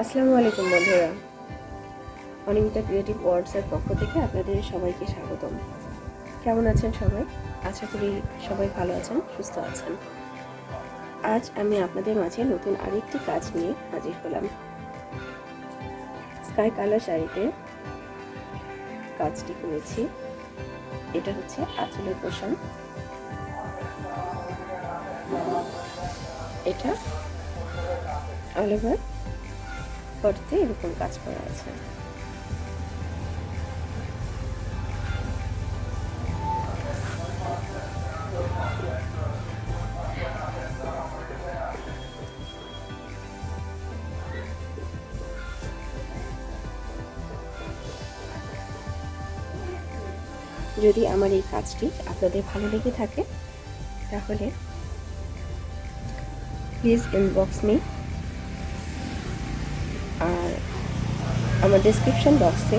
আসসালামু আলাইকুম বন্ধুরা। অনিমিতা ক্রিয়েটিভ ওয়ার্ডসের পক্ষ থেকে আপনাদের সবাইকে স্বাগতম। কেমন আছেন সবাই? আশা করি সবাই ভালো আছেন, সুস্থ আছেন। আজ আমি আপনাদের মাঝে নতুন আরেকটি কাজ নিয়ে হাজির হলাম। স্কাই কালার শাড়িতে কাজটি করেছি। এটা হচ্ছে আঁচলের পোষণ এটা অল ওভার করতে এরকম কাজ করা আছে। যদি আমার এই কাজটি আপনাদের ভালো লেগে থাকে, তাহলে প্লিজ ইনবক্স মি আমার ডিসক্রিপশন বক্সে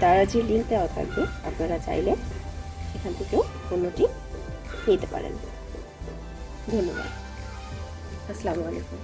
তারা যে লিঙ্ক দেওয়া থাকবে। আপনারা চাইলে সেখান থেকেও পণ্যটি নিতে পারেন। ধন্যবাদ। আসসালামু আলাইকুম।